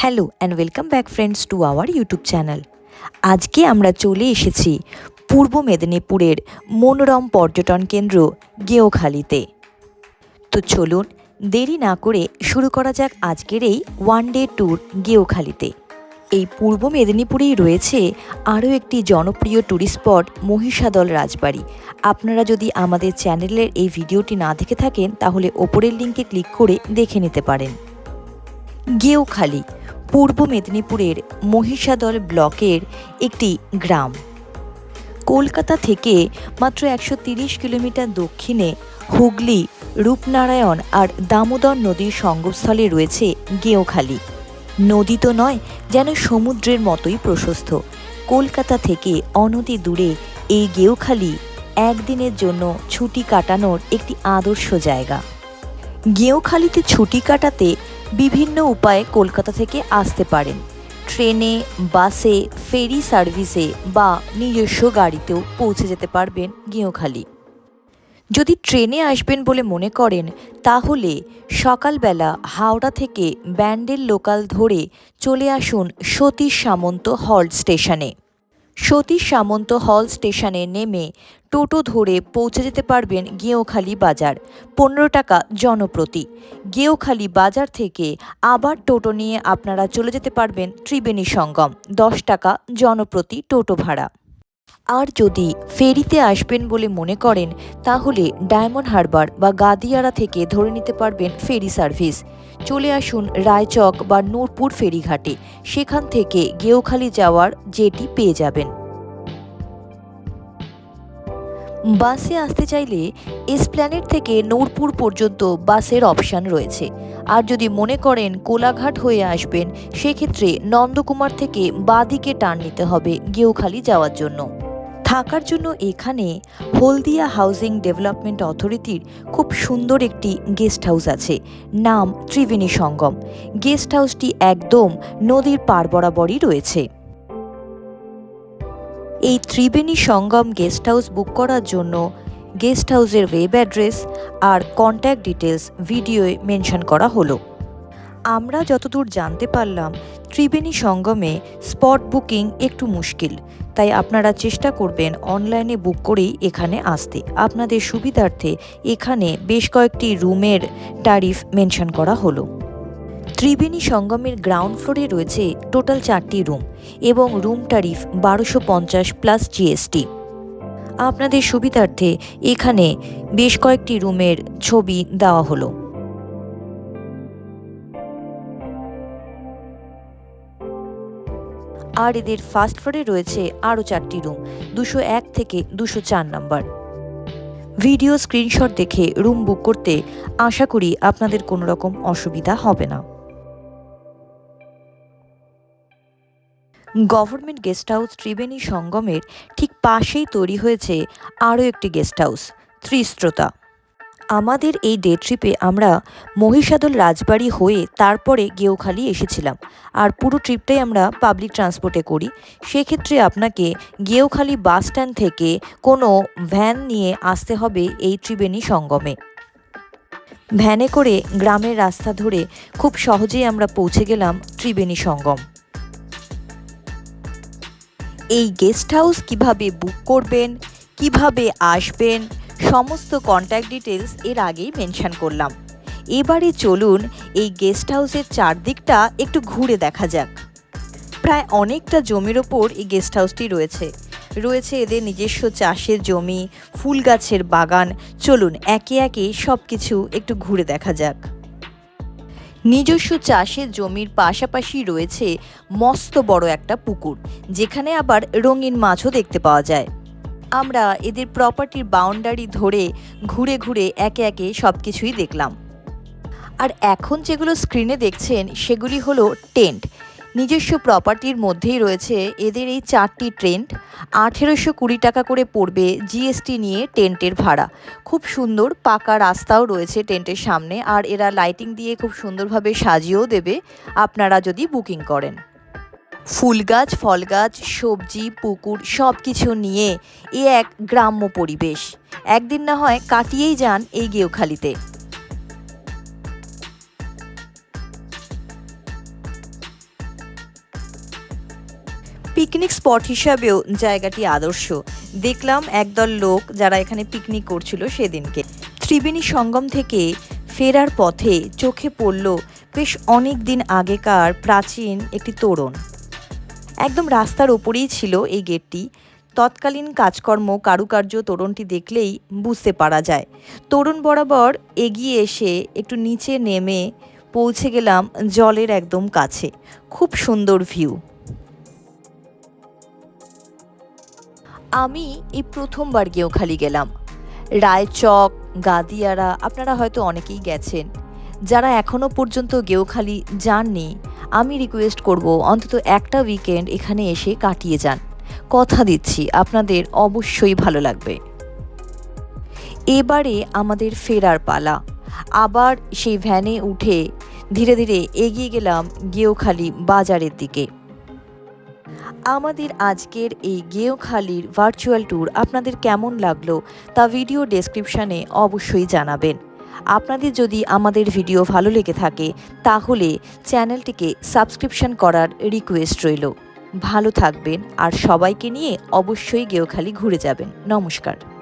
Hello and welcome back friends to our YouTube channel. আজকে আমরা চলে এসেছি পূর্ব মেদিনীপুরের মনোরম পর্যটন কেন্দ্র গেওখালিতে। তো চলুন দেরি না করে শুরু করা যাক আজকের এই ওয়ান ডে ট্যুর গেওখালিতে। এই পূর্ব মেদিনীপুরেই রয়েছে আরও একটি জনপ্রিয় ট্যুরিস্ট স্পট মহিষাদল রাজবাড়ি। আপনারা যদি আমাদের চ্যানেলের এই ভিডিওটি না দেখে থাকেন তাহলে ওপরের লিঙ্কে ক্লিক করে দেখে নিতে পারেন। গেওখালি পূর্ব মেদিনীপুরের মহিষাদল ব্লকের একটি গ্রাম। কলকাতা থেকে মাত্র একশো কিলোমিটার দক্ষিণে হুগলি, রূপনারায়ণ আর দামোদর নদীর সঙ্গমস্থলে রয়েছে গেওখালি। নদী তো নয়, যেন সমুদ্রের মতোই প্রশস্ত। কলকাতা থেকে অনতি দূরে এই গেওখালি একদিনের জন্য ছুটি কাটানোর একটি আদর্শ জায়গা। গেওখালিতে ছুটি কাটাতে বিভিন্ন উপায়ে কলকাতা থেকে আসতে পারেন। ট্রেনে, বাসে, ফেরি সার্ভিসে বা নিজস্ব গাড়িতেও পৌঁছে যেতে পারবেন গেঁওখালি যদি ট্রেনে আসবেন বলে মনে করেন, তাহলে সকালবেলা হাওড়া থেকে ব্যান্ডেল লোকাল ধরে চলে আসুন সতীশ সামন্ত হল্ট স্টেশনে। সতীশ সামন্ত হল স্টেশনে নেমে টোটো ধরে পৌঁছে যেতে পারবেন গেঁওখালি বাজার। পনেরো টাকা জনপ্রতি। গেঁওখালি বাজার থেকে আবার টোটো নিয়ে আপনারা চলে যেতে পারবেন ত্রিবেণী সঙ্গম। দশ টাকা জনপ্রতি টোটো ভাড়া। আর যদি ফেরিতে আসবেন বলে মনে করেন, তাহলে ডায়মন্ড হারবার বা গাদিয়ারা থেকে ধরে নিতে পারবেন ফেরি সার্ভিস। চলে আসুন রায়চক বা নূরপুর ফেরিঘাটে। সেখান থেকে গেওখালি যাওয়ার জেটি পেয়ে যাবেন। বাসে আসতে চাইলে এসপ্ল্যানেট থেকে নূরপুর পর্যন্ত বাসের অপশান রয়েছে। আর যদি মনে করেন কোলাঘাট হয়ে আসবেন, সেক্ষেত্রে নন্দকুমার থেকে বাদিকে টার্ন নিতে হবে গেওখালি যাওয়ার জন্য। থাকার জন্য এখানে হলদিয়া হাউজিং ডেভেলপমেন্ট অথরিটির খুব সুন্দর একটি গেস্ট হাউস আছে, নাম ত্রিবেণী সঙ্গম। গেস্ট হাউসটি একদম নদীর পার বরাবরই রয়েছে। এই Triveni Sangam guest house book করার জন্য গেস্ট হাউসের ওয়েব অ্যাড্রেস আর কন্ট্যাক্ট ডিটেলস ভিডিওয়ে মেনশন করা হলো। আমরা যতদূর জানতে পারলাম ত্রিবেণী সঙ্গমে স্পট বুকিং একটু মুশকিল, তাই আপনারা চেষ্টা করবেন অনলাইনে বুক করেই এখানে আসতে। আপনাদের সুবিধার্থে এখানে বেশ কয়েকটি রুমের ট্যারিফ মেনশন করা হলো। ত্রিবেণী সঙ্গমের গ্রাউন্ড ফ্লোরে রয়েছে টোটাল চারটি রুম এবং রুম ট্যারিফ বারোশো পঞ্চাশ প্লাস জিএসটি। আপনাদের সুবিধার্থে এখানে বেশ কয়েকটি রুমের ছবি দেওয়া হলো। আর এদের ফার্স্ট ফ্লোরে রয়েছে আরও চারটি রুম দুশো এক থেকে দুশো চার নম্বর ভিডিও স্ক্রিনশট দেখে রুম বুক করতে আশা করি আপনাদের কোনো রকম অসুবিধা হবে না। গভর্নমেন্ট গেস্ট হাউস ত্রিবেণী সঙ্গমের ঠিক পাশেই তৈরি হয়েছে আরও একটি গেস্ট হাউস ত্রিস্ত্রতা আমাদের এই ডে ট্রিপে আমরা মহিষাদল রাজবাড়ি হয়ে তারপরে গেওখালি এসেছিলাম। আর পুরো ট্রিপটাই আমরা পাবলিক ট্রান্সপোর্টে করি। সেক্ষেত্রে আপনাকে গেওখালি বাস স্ট্যান্ড থেকে কোনো ভ্যান নিয়ে আসতে হবে এই ত্রিবেণী সঙ্গমে। ভ্যানে করে গ্রামের রাস্তা ধরে খুব সহজেই আমরা পৌঁছে গেলাম ত্রিবেণী সঙ্গম। এই গেস্ট হাউস কীভাবে বুক করবেন, কীভাবে আসবেন সমস্ত কন্ট্যাক্ট ডিটেলস এর আগেই মেনশন করলাম। এবারে চলুন এই গেস্ট হাউসের চারদিকটা একটু ঘুরে দেখা যাক। প্রায় অনেকটা জমির ওপর এই গেস্ট হাউসটি রয়েছে। রয়েছে এদের নিজস্ব চাষের জমি, ফুল গাছের বাগান। চলুন একে একে সব কিছু একটু ঘুরে দেখা যাক। নিজস্ব চাষের জমির পাশাপাশি রয়েছে মস্ত বড় একটা পুকুর, যেখানে আবার রঙিন মাছও দেখতে পাওয়া যায়। আমরা এদের প্রপার্টির বাউন্ডারি ধরে ঘুরে ঘুরে একে একে সব কিছুই দেখলাম। আর এখন যেগুলো স্ক্রিনে দেখছেন, সেগুলি হলো টেন্ট। নিজস্ব প্রপার্টির মধ্যেই রয়েছে এদের এই চারটি টেন্ট। আঠেরোশো কুড়ি টাকা করে পড়বে জিএসটি নিয়ে টেন্টের ভাড়া। খুব সুন্দর পাকা রাস্তাও রয়েছে টেন্টের সামনে, আর এরা লাইটিং দিয়ে খুব সুন্দরভাবে সাজিয়েও দেবে। আপনারা যদি বুকিং করেন। ফুল গাছ ফল গাছ সবজি, পুকুর সব কিছু নিয়ে এ এক গ্রাম্য পরিবেশ। একদিন না হয় কাটিয়েই যান এই গেওখালিতে পিকনিক স্পট হিসাবেও জায়গাটি আদর্শ। দেখলাম একদল লোক যারা এখানে পিকনিক করছিল সেদিনকে। ত্রিবেণী সঙ্গম থেকে ফেরার পথে চোখে পড়ল বেশ অনেক দিন আগেকার প্রাচীন একটি তোরণ। একদম রাস্তার ওপরেই ছিল এই গেটটি। তৎকালীন কাজকর্ম, কারুকার্য, তোরণটি দেখলেই বুঝতে পারা যায়। তোরণ বরাবর এগিয়ে এসে একটু নিচে নেমে পৌঁছে গেলাম জলের একদম কাছে। খুব সুন্দর ভিউ। আমি এই প্রথমবার গেঁওখালি গেলাম। রায়চক, গাদিয়ারা, আপনারা হয়তো অনেকেই গেছেন। যারা এখনও পর্যন্ত গেঁওখালি যাননি আমি রিকোয়েস্ট করব অন্তত একটা উইকেন্ড এখানে এসে কাটিয়ে যান। কথা দিচ্ছি, আপনাদের অবশ্যই ভালো লাগবে। এবারে আমাদের ফেরার পালা। আবার সেই ভ্যানে উঠে ধীরে ধীরে এগিয়ে গেলাম গেঁওখালি বাজারের দিকে। আমাদের আজকের এই গেঁওখালির ভার্চুয়াল ট্যুর আপনাদের কেমন লাগল তা ভিডিও ডেসক্রিপশানে অবশ্যই জানাবেন। আপনাদের যদি আমাদের ভিডিও ভালো লেগে থাকে, তাহলে চ্যানেলটিকে সাবস্ক্রিপশন করার রিকোয়েস্ট রইল। ভালো থাকবেন আর সবাইকে নিয়ে অবশ্যই গেওখালি ঘুরে যাবেন। নমস্কার।